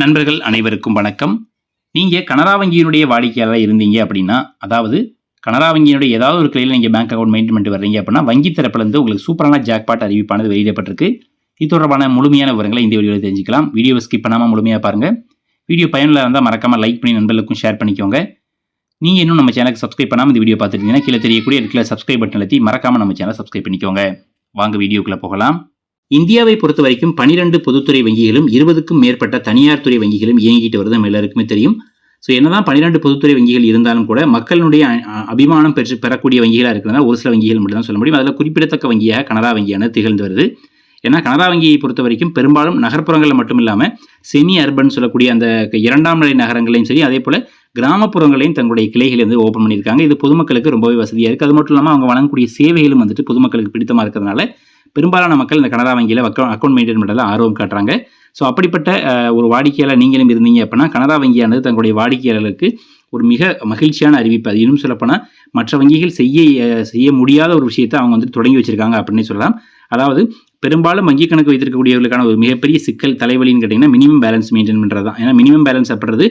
நண்பர்கள் அனைவருக்கும் வணக்கம். நீங்கள் கனரா வங்கியினுடைய வாடிக்கையாளராக இருந்தீங்க அப்படின்னா அதாவது கனரா வங்கியினுடைய ஏதாவது ஒரு கிளையில் நீங்கள் பேங்க் அக்கௌண்ட் மெயின்டைன் பண்ணிட்டு வர்றீங்க அப்படின்னா வங்கி தரப்புலேருந்து உங்களுக்கு சூப்பரான ஜாக்பாட் அறிவிப்பானது வெளியிடப்பட்டிருக்கு. இது தொடர்பான முழுமையான விவரங்களை இந்த வீடியோவில் தெரிஞ்சுக்கலாம். வீடியோவை ஸ்கிப் பண்ணாமல் முழுமையாக பாருங்கள் வீடியோ பயனில் இருந்தால் மறக்காமல் லைக் பண்ணி நண்பர்களுக்கும் ஷேர் பண்ணிக்கோங்க. நீங்கள் இன்னும் நம்ம சேனலுக்கு சப்ஸ்கிரைப் பண்ணாமல் இந்த வீடியோ பார்த்துருந்தீங்கன்னா கீழே தெரியக்கூடிய இருக்கிற சப்ஸ்கிரைப் பட்டன் அழுத்தி மறக்காமல் நம்ம சேனலை சப்ஸ்கிரைப் பண்ணிக்கோங்க. வாங்க வீடியோக்குள்ளே போகலாம். இந்தியாவை பொறுத்த வரைக்கும் பனிரெண்டு பொதுத்துறை வங்கிகளும் இருபதுக்கும் மேற்பட்ட தனியார் துறை வங்கிகளும் இயங்கிட்டு வருது நம்ம எல்லாருக்குமே தெரியும். ஸோ என்னதான் பன்னிரெண்டு பொதுத்துறை வங்கிகள் இருந்தாலும் கூட மக்களுடைய அபிமானம் பெற்று பெறக்கூடிய வங்கிகளாக இருக்கிறதுனால ஒரு சில வங்கிகள் மட்டும் தான் சொல்ல முடியும். அதில் குறிப்பிடத்தக்க வங்கியாக கனரா வங்கியானது திகழ்ந்து வருது. ஏன்னா கனரா வங்கியை பொறுத்த வரைக்கும் பெரும்பாலும் நகர்ப்புறங்களில் மட்டும் இல்லாமல் செமி அர்பன் சொல்லக்கூடிய அந்த இரண்டாம் நிலை நகரங்களையும் சரி அதே போல் கிராமப்புறங்களையும் தங்களுடைய கிளைகளை வந்து ஓப்பன் பண்ணியிருக்காங்க. இது பொதுமக்களுக்கு ரொம்பவே வசதியாக இருக்குது அது மட்டும் இல்லாமல் அவங்க வழங்கக்கூடிய சேவைகளும் வந்துட்டு பொதுமக்களுக்கு பிடித்தமாக இருக்கிறதுனால பெரும்பாலான மக்கள் இந்த கனரா வங்கியில் அக்கௌண்ட் மெயின்டைன் பண்ணுறதுல ஆர்வம் காட்டுறாங்க. ஸோ அப்படிப்பட்ட ஒரு வாடிக்கையாளர் நீங்களும் இருந்தீங்க அப்படின்னா கனரா வங்கியானது தங்களுடைய வாடிக்கையாளர்களுக்கு ஒரு மிக மகிழ்ச்சியான அறிவிப்பு. அது இன்னும் சொல்லப்போனால் மற்ற வங்கிகள் செய்ய செய்ய முடியாத ஒரு விஷயத்தை அவங்க வந்து தொடங்கி வச்சுருக்காங்க அப்படின்னு சொல்லலாம். அதாவது பெரும்பாலும் வங்கி கணக்கு வைத்திருக்கக்கூடியவர்களுக்கான ஒரு மிகப்பெரிய சிக்கல் தலைவலின்னு கேட்டிங்கன்னா மினிமம் பேலன்ஸ் மெயின்டைன் பண்ணுறது தான். ஏன்னா மினிமம் பேலன்ஸ் அப்படின்றது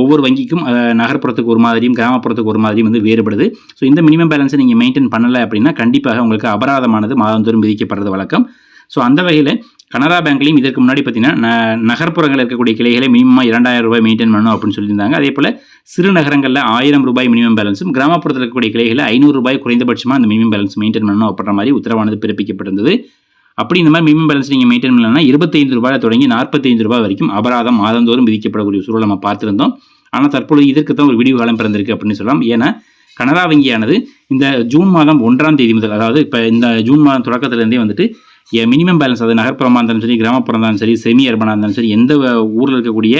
ஒவ்வொரு வங்கிக்கும் நகர்ப்புறத்துக்கு ஒரு மாதிரியும் கிராமப்புறத்துக்கு ஒரு மாதிரியும் வந்து வேறுபடுது. ஸோ இந்த மினிமம் பேலன்ஸை நீங்கள் மெயின்டைன் பண்ணலை அப்படின்னா கண்டிப்பாக உங்களுக்கு அபராதமானது மாதந்தோறும் விதிக்கப்படுறது வழக்கம். ஸோ அந்த வகையில் கனரா பேங்க்லையும் இதற்கு முன்னாடி பார்த்தீங்கன்னா ந- நகர்ப்புறங்களில் இருக்கக்கூடிய கிளைகளை மினிமம் இரண்டாயிரம் ரூபாய் மெயின்டைன் பண்ணணும் அப்படின்னு சொல்லியிருந்தாங்க. அதே போல் சிறு நகரங்களில் ஆயிரம் ரூபாய் மினிமம் பேலன்ஸும் கிராமப்புறத்தில் இருக்கக்கூடிய கிளைகளை ஐநூறு ரூபாய் குறைந்தபட்சமாக அந்த மினிமம் பேலன்ஸ் மெயின்டைன் பண்ணணும் அப்படின்ற மாதிரி உத்தரவானது பிறப்பிக்கப்பட்டிருந்தது. அப்படி இந்த மாதிரி மினிமம் பேலன்ஸ் நீங்கள் மெயின்டைன் பண்ணலன்னா இருபத்தைந்து ரூபாயில் தொடங்கி நாற்பத்தைந்து ரூபாய் வரைக்கும் அபராதம் மாதந்தோறும் விதிக்கப்படக்கூடிய சூழல் நம்ம பார்த்துருந்தோம். ஆனால் தற்பொழுது இதற்கு தான் ஒரு விடிவு காலம் பிறந்திருக்கு அப்படின்னு சொல்லலாம். ஏன்னா கனரா வங்கியானது இந்த ஜூன் மாதம் ஒன்றாம் தேதி முதல் அதாவது இப்போ இந்த ஜூன் மாதம் தொடக்கத்திலேருந்தே வந்துட்டு மினிமம் பேலன்ஸ் அது நகர்ப்புறமாக இருந்தாலும் சரி கிராமப்புறம் இருந்தாலும் சரி செமி அர்பனாக இருந்தாலும் சரி எந்த ஊரில் இருக்கக்கூடிய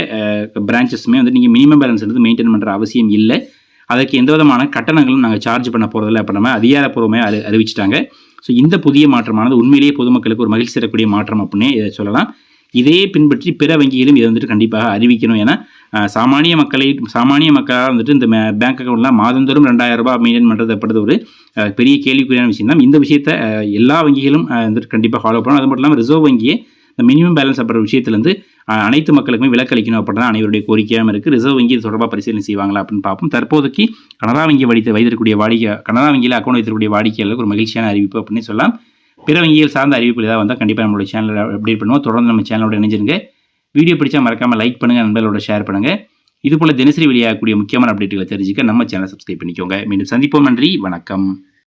பிரான்ச்சஸுமே வந்து நீங்கள் மினிமம் பேலன்ஸ் எடுத்து மெயின்டைன் பண்ணுற அவசியம் இல்லை. அதற்கு எந்த விதமான கட்டணங்களும் நாங்கள் சார்ஜ் பண்ண போகிறதில்ல அப்படின்னா நம்ம அதிகாரப்பூர்வமாக அறி அறிவிச்சிட்டாங்க. ஸோ இந்த புதிய மாற்றமானது உண்மையிலேயே பொதுமக்களுக்கு ஒரு மகிழ்ச்சி தரக்கூடிய மாற்றம் அப்படின்னே இதை சொல்லலாம். இதே பின்பற்றி பிற வங்கிகளும் இதை வந்துட்டு கண்டிப்பாக அறிவிக்கணும் ஏன்னா சாமானிய மக்களை சாமானிய மக்களாக வந்துட்டு இந்த பேங்க் அக்கௌண்ட்லாம் மாதந்தோறும் ரெண்டாயிரம் ரூபாய் மெயின்டைன் பண்ணுறது ஒரு பெரிய கேள்விக்குறியான விஷயம் தான். இந்த விஷயத்தை எல்லா வங்கிகளும் வந்துட்டு கண்டிப்பாக ஃபாலோ பண்ணணும். அது மட்டும் இல்லாமல் ரிசர்வ் வங்கியை இந்த மினிமம் பேலன்ஸ் அப்படின்ற விஷயத்துலேருந்து அனைத்து மக்களுக்குமே விலக்களிக்கணும் அப்படின்னா அனைவருடைய கோரிக்கையாகவும் இருக்குது ரிசர்வ் வங்கி இது தொடர்பாக பரிசீலனை செய்வாங்களா அப்படின்னு பார்ப்போம். தற்போதைக்கு கனரா வங்கி வடித்து வைத்திருக்கக்கூடிய வாடிக்கை கனரா வங்கியில் அக்கௌண்ட் வைத்திருக்கக்கூடிய வாடிக்கையாளருக்கு ஒரு மகிழ்ச்சியான அறிவிப்பு அப்படின்னு சொல்லலாம். பிற வங்கிகள் சார்ந்த அறிவிப்புகள் ஏதாவது வந்தால் கண்டிப்பாக நம்மளுடைய சேனலில் அப்டேட் பண்ணுவோம். தொடர்ந்து நம்ம சேனலோட இணைஞ்சிருங்க. வீடியோ பிடிச்சா மறக்காமல் லைக் பண்ணுங்கள் நண்பர்களோட ஷேர் பண்ணுங்கள் இது போல் தினசரி வெளியாகக்கூடிய முக்கியமான அப்டேட்டுகளை தெரிஞ்சுக்க நம்ம சேனலை சப்ஸ்கிரைப் பண்ணிக்கோங்க. மீண்டும் சந்திப்போம். நன்றி. வணக்கம்.